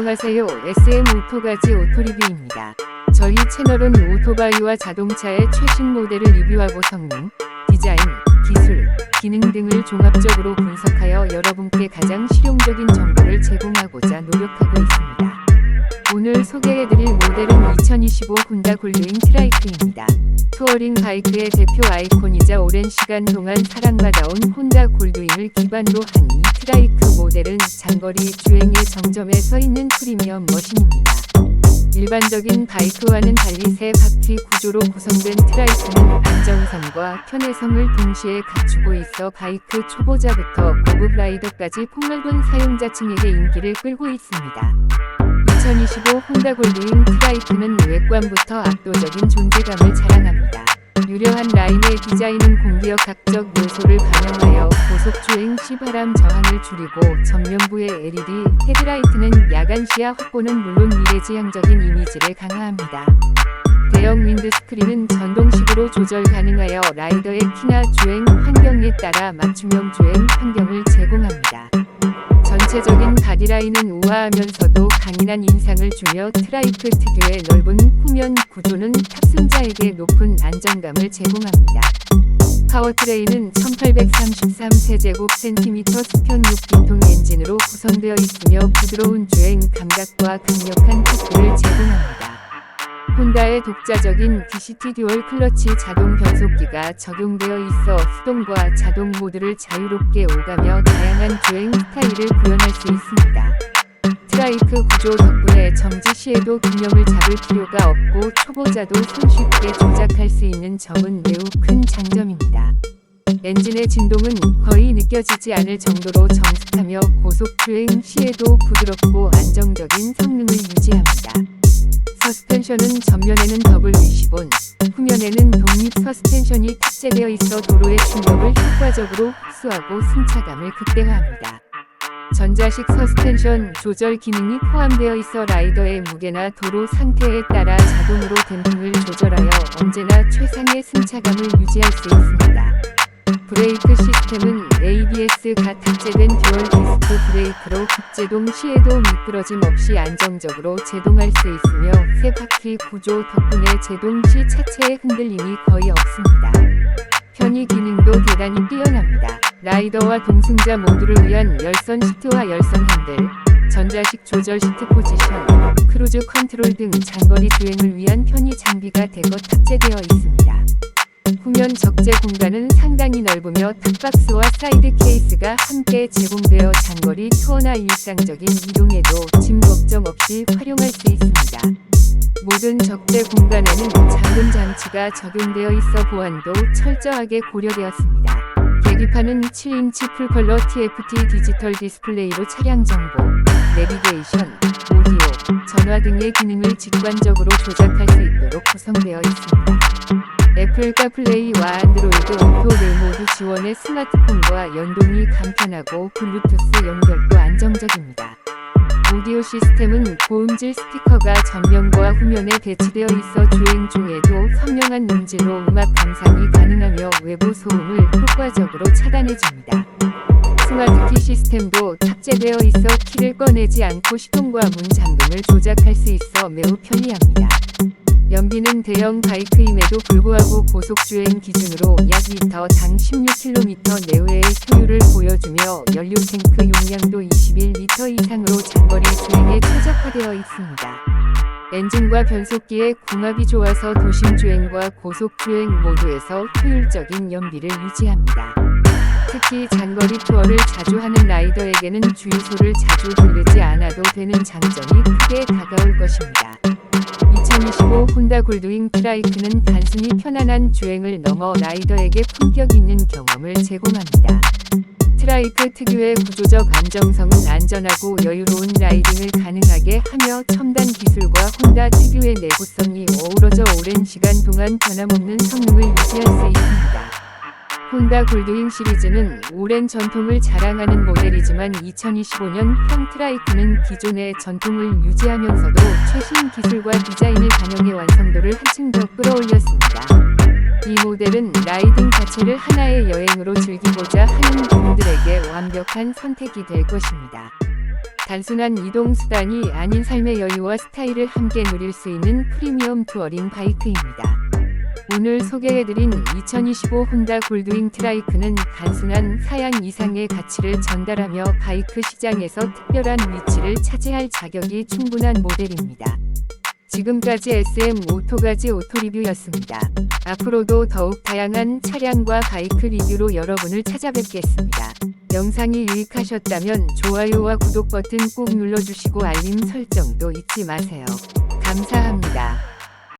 안녕하세요. SM 오토가지 오토리뷰입니다. 저희 채널은 오토바이와 자동차의 최신 모델을 리뷰하고 성능, 디자인, 기술, 기능 등을 종합적으로 분석하여 여러분께 가장 실용적인 정보를 제공하고자 노력하고 있습니다. 오늘 소개해드릴 모델은 2025 혼다 골드윙 트라이크입니다. 투어링 바이크의 대표 아이콘이자 오랜 시간 동안 사랑받아온 혼다 골드윙을 기반으로 한 이 트라이크 모델은 장거리 주행의 정점에 서 있는 프리미엄 머신입니다. 일반적인 바이크와는 달리 세 바퀴 구조로 구성된 트라이크는 안정성과 편의성을 동시에 갖추고 있어 바이크 초보자부터 고급 라이더까지 폭넓은 사용자층에게 인기를 끌고 있습니다. 2025 혼다 골드윙 트라이크는 외관부터 압도적인 존재감을 자랑합니다. 유려한 라인의 디자인은 공기역 각적 요소를 반영하여 고속 주행 시 바람 저항을 줄이고 전면부의 LED 헤드라이트는 야간 시야 확보는 물론 미래지향적인 이미지를 강화합니다. 대형 윈드스크린은 전동식으로 조절 가능하여 라이더의 키나 주행 환경에 따라 맞춤형 주행 환경을 제공합니다. 전체적인 바디라인은 우아하면서도 강인한 인상을 주며 트라이크 특유의 넓은 후면 구조는 탑승자에게 높은 안정감을 제공합니다. 파워트레인은 1833세제곱 스편 6기통 엔진으로 구성되어 있으며 부드러운 주행 감각과 강력한. 혼다의 독자적인 DCT 듀얼 클러치 자동 변속기가 적용되어 있어 수동과 자동 모드를 자유롭게 오가며 다양한 주행 스타일을 구현할 수 있습니다. 트라이크 구조 덕분에 정지 시에도 균형을 잡을 필요가 없고 초보자도 손쉽게 조작할 수 있는 점은 매우 큰 장점입니다. 엔진의 진동은 거의 느껴지지 않을 정도로 정숙하며 고속 주행 시에도 부드럽고 안정적인 성능을 유지합니다. 서스펜션은 전면에는 더블 위시본, 후면에는 독립 서스펜션이 탑재되어 있어 도로의 충격을 효과적으로 흡수하고 승차감을 극대화합니다. 전자식 서스펜션 조절 기능이 포함되어 있어 라이더의 무게나 도로 상태에 따라 자동으로 댐핑을 조절하여 언제나 최상의 승차감을 유지할 수 있습니다. 브레이크 시스템은 ABS가 탑재된 듀얼 디스크 브레이크로 급제동 시에도 미끄러짐 없이 안정적으로 제동할 수 있으며 세 바퀴 구조 덕분에 제동 시 차체의 흔들림이 거의 없습니다. 편의 기능도 대단히 뛰어납니다. 라이더와 동승자 모두를 위한 열선 시트와 열선 핸들, 전자식 조절 시트 포지션, 크루즈 컨트롤 등 장거리 주행을 위한 편의 장비가 대거 탑재되어 있습니다. 후면 적재 공간은 상당히 넓으며 탑박스와 사이드 케이스가 함께 제공되어 장거리 투어나 일상적인 이동에도 짐 걱정 없이 활용할 수 있습니다. 모든 적재 공간에는 잠금 장치가 적용되어 있어 보안도 철저하게 고려되었습니다. 계기판은 7인치 풀컬러 TFT 디지털 디스플레이로 차량 정보, 내비게이션, 오디오, 전화 등의 기능을 직관적으로 조작할 수 있도록 구성되어 있습니다. 애플 카플레이와 안드로이드 오토를 모두 지원해 스마트폰과 연동이 간편하고 블루투스 연결도 안정적입니다. 오디오 시스템은 고음질 스피커가 전면과 후면에 배치되어 있어 주행 중에도 선명한 음질로 음악 감상이 가능하며 외부 소음을 효과적으로 차단해줍니다. 스마트키 시스템도 탑재되어 있어 키를 꺼내지 않고 시동과 문 잠금을 조작할 수 있어 매우 편리합니다. 연비는 대형 바이크임에도 불구하고 고속주행 기준으로 약 리터당 16km 내외의 효율을 보여주며 연료 탱크 용량도 21리터 이상으로 장거리 주행에 최적화되어 있습니다. 엔진과 변속기의 궁합이 좋아서 도심 주행과 고속 주행 모두에서 효율적인 연비를 유지합니다. 특히 장거리 투어를 자주 하는 라이더에게는 주유소를 자주 들르지 않아도 되는 장점이 크게 다가올 것입니다. 2025 혼다 골드윙 트라이크는 단순히 편안한 주행을 넘어 라이더에게 품격 있는 경험을 제공합니다. 트라이크 특유의 구조적 안정성은 안전하고 여유로운 라이딩을 가능하게 하며 첨단 기술과 혼다 특유의 내구성이 어우러져 오랜 시간 동안 변함없는 성능을 유지할 수 있습니다. 혼다 골드윙 시리즈는 오랜 전통을 자랑하는 모델이지만 2025년 형 트라이크는 기존의 전통을 유지하면서도 최신 기술과 디자인을 반영해 완성도를 한층 더 끌어올렸습니다. 이 모델은 라이딩 자체를 하나의 여행으로 즐기고자 하는 분들에게 완벽한 선택이 될 것입니다. 단순한 이동 수단이 아닌 삶의 여유와 스타일을 함께 누릴 수 있는 프리미엄 투어링 바이크입니다. 오늘 소개해드린 2025 혼다 골드윙 트라이크는 단순한 사양 이상의 가치를 전달하며 바이크 시장에서 특별한 위치를 차지할 자격이 충분한 모델입니다. 지금까지 SM 오토가지 오토리뷰였습니다. 앞으로도 더욱 다양한 차량과 바이크 리뷰로 여러분을 찾아뵙겠습니다. 영상이 유익하셨다면 좋아요와 구독 버튼 꼭 눌러주시고 알림 설정도 잊지 마세요. 감사합니다.